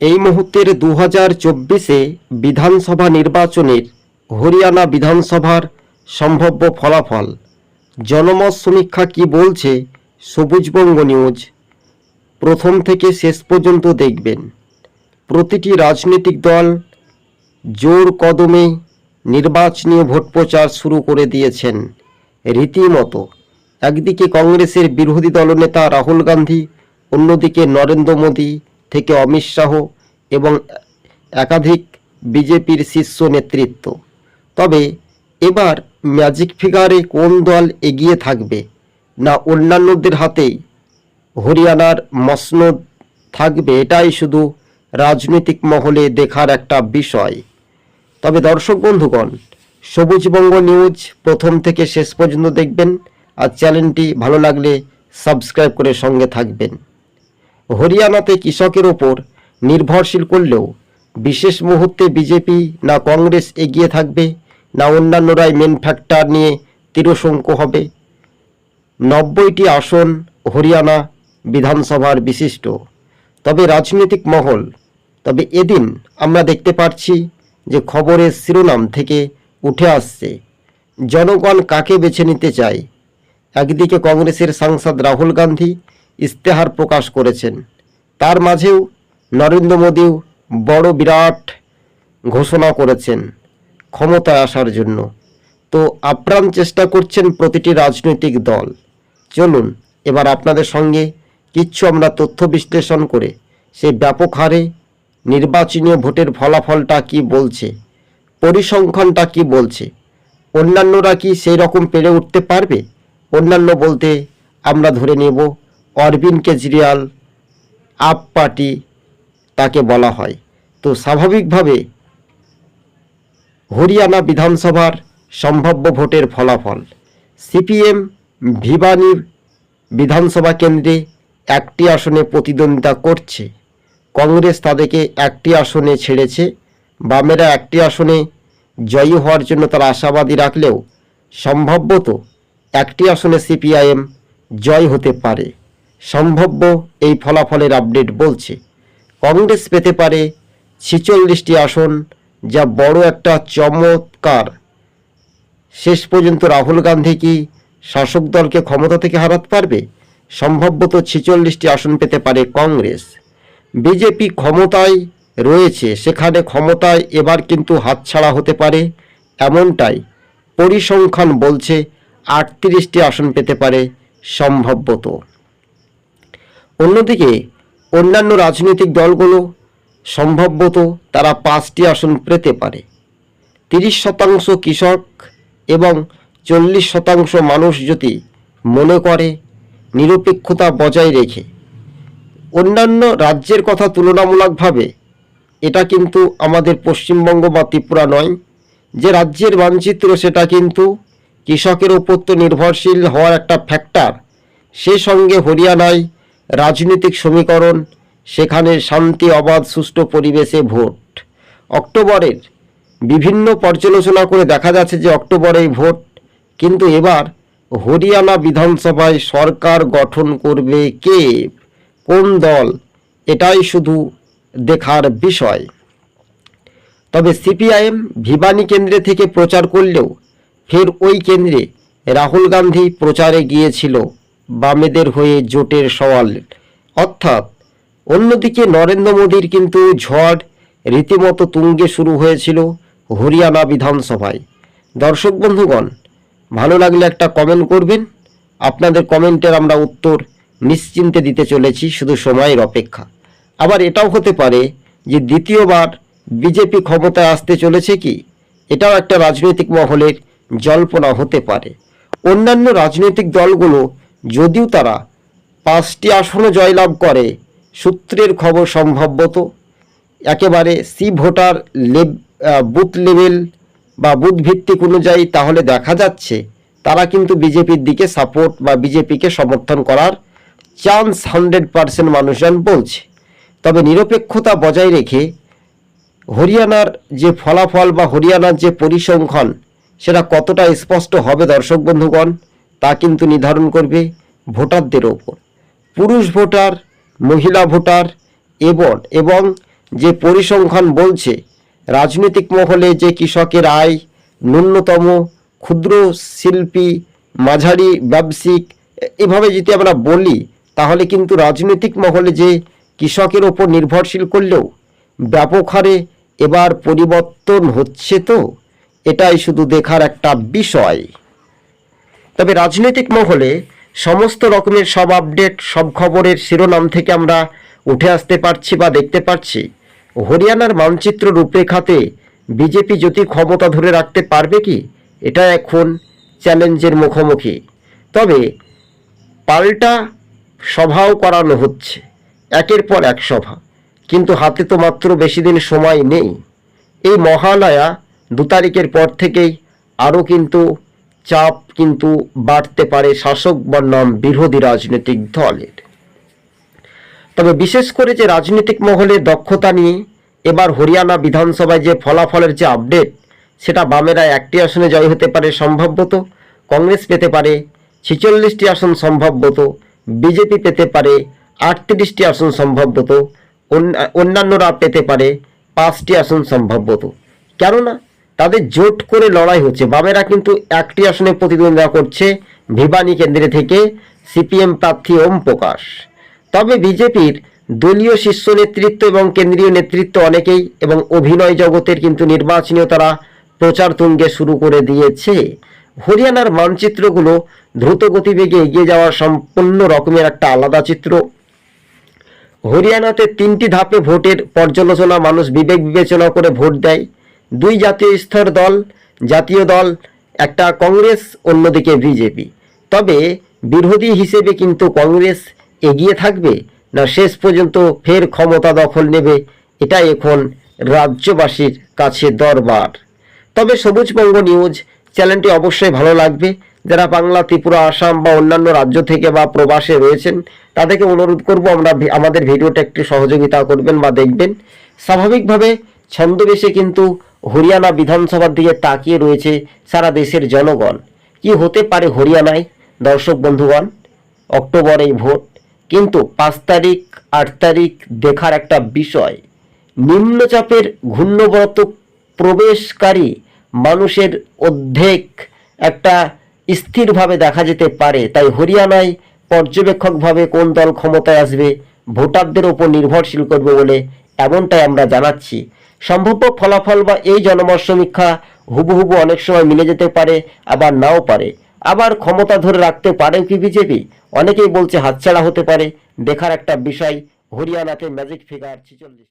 এই মুহূর্তের দু হাজার চব্বিশে বিধানসভা নির্বাচনের হরিয়ানা বিধানসভার সম্ভাব্য ফলাফল। জনমত সমীক্ষা কি বলছে? সবুজবঙ্গ নিউজ। প্রথম থেকে শেষ পর্যন্ত দেখবেন। প্রতিটি রাজনৈতিক দল জোর কদমে নির্বাচনী ভোট প্রচার শুরু করে দিয়েছেন। রীতিমতো একদিকে কংগ্রেসের বিরোধী দলনেতা রাহুল গান্ধী, অন্যদিকে নরেন্দ্র মোদী থেকে অমিত শাহ এবং একাধিক বিজেপির শীর্ষ নেতৃত্ব। তবে এবার ম্যাজিক ফিগারে কোন দল এগিয়ে থাকবে না অন্যান্যদের হাতেই হরিয়ানার মসনদ থাকবে এটাই শুধু রাজনৈতিক মহলে দেখার একটা বিষয়। তবে দর্শক বন্ধুগণ সবুজবঙ্গ নিউজ প্রথম থেকে শেষ পর্যন্ত দেখবেন আর চ্যানেলটি ভালো লাগলে সাবস্ক্রাইব করে সঙ্গে থাকবেন। হরিয়ানাতে কৃষকের ওপর নির্ভরশীল করলেও বিশেষ মুহূর্তে বিজেপি না কংগ্রেস এগিয়ে থাকবে, না অন্যান্যরাই মেন ফ্যাক্টর নিয়ে তিরশঙ্ক হবে। নব্বইটি আসন হরিয়ানা বিধানসভার বিশিষ্ট। তবে রাজনৈতিক মহল, তবে এদিন আমরা দেখতে পাচ্ছি যে খবরের শিরোনাম থেকে উঠে আসছে, জনগণ কাকে বেছে নিতে চায়? একদিকে কংগ্রেসের সাংসদ রাহুল গান্ধী ইস্তেহার প্রকাশ করেছেন। তার মাঝেও নরেন্দ্র মোদীও বড় বিরাট ঘোষণা করেছেন ক্ষমতায় আসার জন্য। তো আপ্রাণ চেষ্টা করছেন প্রতিটি রাজনৈতিক দল। চলুন, এবার আপনাদের সঙ্গে কিচ্ছু আমরা তথ্য বিশ্লেষণ করে সেই ব্যাপক হারে নির্বাচনীয় ভোটের ফলাফলটা কি বলছে, পরিসংখ্যানটা কি বলছে, অন্যান্যরা কি সেই রকম পেরে উঠতে পারবে? অন্যান্য বলতে আমরা ধরে নেব অরবিন্দ কেজরিওয়াল আপ পার্টি তাকে বলা হয়। তো স্বাভাবিকভাবে হরিয়ানা বিধানসভার সম্ভাব্য ভোটের ফলাফল, সিপিএম ভিবানি বিধানসভা কেন্দ্রে একটি আসনে প্রতিদ্বন্দ্বিতা করছে, কংগ্রেস তাদেরকে একটি আসনে ছেড়েছে, বামেরা একটি আসনে জয়ী হওয়ার জন্য তারা আশাবাদী রাখলেও সম্ভাব্যত একটি আসনে সিপিআইএম জয় হতে পারে। সম্ভাব্য এই ফলাফলের আপডেট বলছে। কংগ্রেস পেতে পারে ছিচল্লিশটি আসন, যা বড় একটা চমৎকার। শেষ পর্যন্ত রাহুল গান্ধী কি শাসক দলকে ক্ষমতা থেকে হারাতে পারবে? সম্ভবত ছেচল্লিশটি আসন পেতে পারে কংগ্রেস। বিজেপি ক্ষমতায় রয়েছে, সেখানে ক্ষমতায় এবার কিন্তু হাতছাড়া হতে পারে এমনটাই। পরিসংখ্যান বলছে আটত্রিশটি আসন পেতে পারে সম্ভবত অন্যদিকে, অন্যান্য রাজনৈতিক দলগুলো সম্ভবত তারা পাঁচটি আসন পেতে পারে। তিরিশ শতাংশ কৃষক এবং চল্লিশ শতাংশ মানুষ যদি মনে করে, নিরপেক্ষতা বজায় রেখে। অন্যান্য রাজ্যের কথা তুলনামূলকভাবে, এটা কিন্তু আমাদের পশ্চিমবঙ্গ বা ত্রিপুরা নয়, যে রাজ্যের মানচিত্র সেটা কিন্তু কৃষকের ওপর তো নির্ভরশীল হওয়ার একটা ফ্যাক্টর সে সঙ্গে হরিয়ানায় রাজনৈতিক সমীকরণ, সেখানে শান্তি, অবাধ, সুষ্ঠু পরিবেশে ভোট। অক্টোবরের বিভিন্ন পর্যালোচনা করে দেখা যাচ্ছে যে অক্টোবরেই ভোট, কিন্তু এবার হরিয়ানা বিধানসভায় সরকার গঠন করবে কে? কোন দল? এটাই শুধু দেখার বিষয়। তবে সিপিআইএম ভিবানি কেন্দ্রে থেকে প্রচার করলেও ফের ওই কেন্দ্রে রাহুল গান্ধী প্রচারে গিয়েছিল। বামেদের হয়ে জোটের সওয়াল। অর্থাৎ, অন্যদিকে নরেন্দ্র মোদীর কিন্তু ঝড় রীতিমতো তুঙ্গে শুরু হয়েছিল হরিয়ানা বিধানসভায়। দর্শক বন্ধুগণ, ভালো লাগলে একটা কমেন্ট করবেন। আপনাদের কমেন্টের আমরা উত্তর নিশ্চিন্তে দিতে চলেছি, শুধু সময়ের অপেক্ষা। আবার এটাও হতে পারে যে দ্বিতীয়বার বিজেপি ক্ষমতায় আসতে চলেছে কি? এটাও একটা রাজনৈতিক মহলের জল্পনা হতে পারে। অন্যান্য রাজনৈতিক দলগুলো যদিও তারা পাঁচটি আসনও জয়লাভ করে, সূত্রের খবর সম্ভবত একেবারে সি ভোটার লেভ বুথ লেভেল বা বুথ ভিত্তিক অনুযায়ী তাহলে দেখা যাচ্ছে তারা কিন্তু বিজেপির দিকে সাপোর্ট বা বিজেপিকে সমর্থন করার চান্স হান্ড্রেড পার্সেন্ট মানুষজন বলছে। তবে নিরপেক্ষতা বজায় রেখে হরিয়ানার যে ফলাফল বা হরিয়ানার যে পরিসংখ্যান, সেটা কতটা স্পষ্ট হবে দর্শক বন্ধুগণ? তা কিন্তু নির্ধারণ করবে ভোটারদের ওপর। পুরুষ ভোটার, মহিলা ভোটার এবং এবং যে পরিসংখ্যান বলছে, রাজনৈতিক মহলে যে কৃষকের আয়, ন্যূনতম ক্ষুদ্র শিল্পী, মাঝারি ব্যবসায়িক, এভাবে যদি আমরা বলি, তাহলে কিন্তু রাজনৈতিক মহলে যে কৃষকের ওপর নির্ভরশীল করলেও ব্যাপক হারে এবার পরিবর্তন হচ্ছে তো? এটাই শুধু দেখার একটা বিষয়। তবে রাজনৈতিক মহলে সমস্ত রকমের সব আপডেট, সব খবরের শিরোনাম থেকে আমরা উঠে আসতে পারছি বা দেখতে পাচ্ছি হরিয়ানার মানচিত্র রূপরেখাতে বিজেপি যদি ক্ষমতা ধরে রাখতে পারবে কি? এটা এখন চ্যালেঞ্জের মুখোমুখি। তবে পাল্টা সভাও করানো হচ্ছে, একের পর এক সভা। কিন্তু হাতে তো মাত্র বেশি দিন সময় নেই। এই মহালয়া দু তারিখের পর থেকেই আরও কিন্তু চাপ কিন্তু বাড়তে পারে শাসক বনাম বিরোধী রাজনৈতিক দলের। তবে বিশেষ করে যে রাজনৈতিক মহলে দক্ষতা নিয়ে এবার হরিয়ানা বিধানসভায় যে ফলাফলের যে আপডেট, সেটা বামেরা একটি আসনে জয় হতে পারে সম্ভবত কংগ্রেস পেতে পারে ছেচল্লিশটি আসন সম্ভবত বিজেপি পেতে পারে আটত্রিশটি আসন সম্ভবত অন্যান্যরা পেতে পারে পাঁচটি আসন সম্ভবত কেননা তাদের জোট করে লড়াই হচ্ছে। বামেরা কিন্তু একটি আসনে প্রতিদ্বন্দ্বিতা করছে ভিবানী কেন্দ্রে থেকে সিপিএম প্রার্থী ওম প্রকাশ। তবে বিজেপির দলীয় শীর্ষ নেতৃত্ব এবং কেন্দ্রীয় নেতৃত্ব অনেকেই এবং অভিনয় জগতের কিন্তু নির্বাচনীয় তারা প্রচার তুঙ্গে শুরু করে দিয়েছে। হরিয়ানার মানচিত্রগুলো দ্রুত গতিবেগে এগিয়ে যাওয়ার সম্পূর্ণ রকমের একটা আলাদা চিত্র। হরিয়ানাতে তিনটি ধাপে ভোটের পর্যালোচনা মানুষ বিবেক বিবেচনা করে ভোট দেয়। দুই জাতীয় স্তর দল, জাতীয় দল, একটা কংগ্রেস, অন্যদিকে বিজেপি। তবে বিরোধী হিসেবে কিন্তু কংগ্রেস এগিয়ে থাকবে না শেষ পর্যন্ত ফের ক্ষমতা দখল নেবে এটা এখন রাজ্যবাসীর কাছে দরবার। তবে সবুজবঙ্গ নিউজ চ্যানেলটি অবশ্যই ভালো লাগবে। যারা বাংলা, ত্রিপুরা, আসাম বা অন্যান্য রাজ্য থেকে বা প্রবাসে রয়েছেন, তাদেরকে অনুরোধ করব আমরা আমাদের ভিডিওটা একটু সহযোগিতা করবেন বা দেখবেন। স্বাভাবিকভাবে ছন্দবেশে কিন্তু হরিয়ানা বিধানসভার দিকে তাকিয়ে রয়েছে সারা দেশের জনগণ। কি হতে পারে হরিয়ানায়? দর্শক বন্ধুগণ, অক্টোবর এই ভোট। কিন্তু পাঁচ তারিখ, আট তারিখ দেখার একটা বিষয়। নিম্নচাপের ঘূর্ণবত প্রবেশকারী মানুষের অর্ধেক একটা স্থিরভাবে দেখা যেতে পারে। তাই হরিয়ানায় পর্যবেক্ষকভাবে কোন দল ক্ষমতায় আসবে, ভোটারদের ওপর নির্ভরশীল করবে বলে এমনটাই আমরা জানাচ্ছি। সম্ভাব্য ফলাফল বা এই জনমত সমীক্ষা হুবহুবু অনেক সময় মিলে যেতে পারে, আবার নাও পারে। আবার ক্ষমতা ধরে রাখতে পারেও কি বিজেপি? অনেকেই বলছে হাতছাড়া হতে পারে। দেখার একটা বিষয়, হরিয়ানাতে ম্যাজিক ফিগার ছিচল্লিশ।